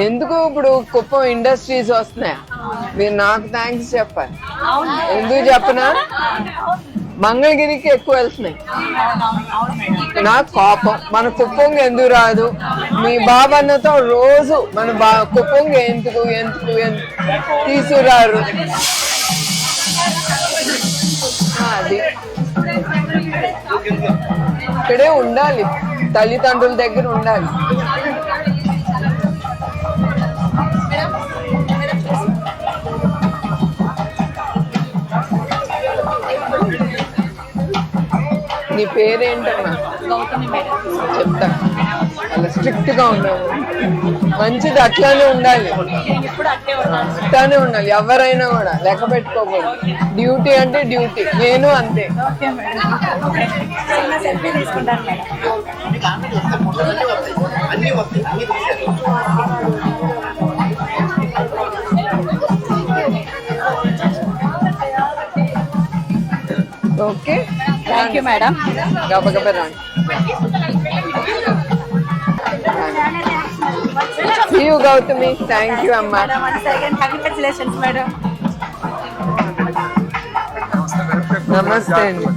ఎందుకు ఇప్పుడు కుప్పం ఇండస్ట్రీస్ వస్తున్నాయా? మీరు నాకు థ్యాంక్స్ చెప్పాలి. ఎందుకు చెప్పనా? మంగళగిరికి ఎక్కువ వెళ్తున్నాయి. నాకు కోపం. మన కుప్పంకి ఎందుకు రాదు? మీ బాబన్నతో రోజు మన బా కుప్పంకి ఎందుకు ఎందుకు ఎందుకు తీసుకురారు? అది. ఇక్కడే ఉండాలి. తల్లిదండ్రుల దగ్గర ఉండాలి. నీ పేరేంటమ్మా? చెప్తా. అలా స్ట్రిక్ట్గా ఉన్నావు మంచిది అట్లానే ఉండాలి. అట్లానే ఉండాలి. ఎవరైనా కూడా లెక్క పెట్టుకోకూడదు. డ్యూటీ అంటే డ్యూటీ. నేను అంతే. ఓకే థ్యాంక్ యూ మేడం గబగబ రాండి See you, Gautami thank you అమ్మా madam one second congratulations madam నమస్తే అండి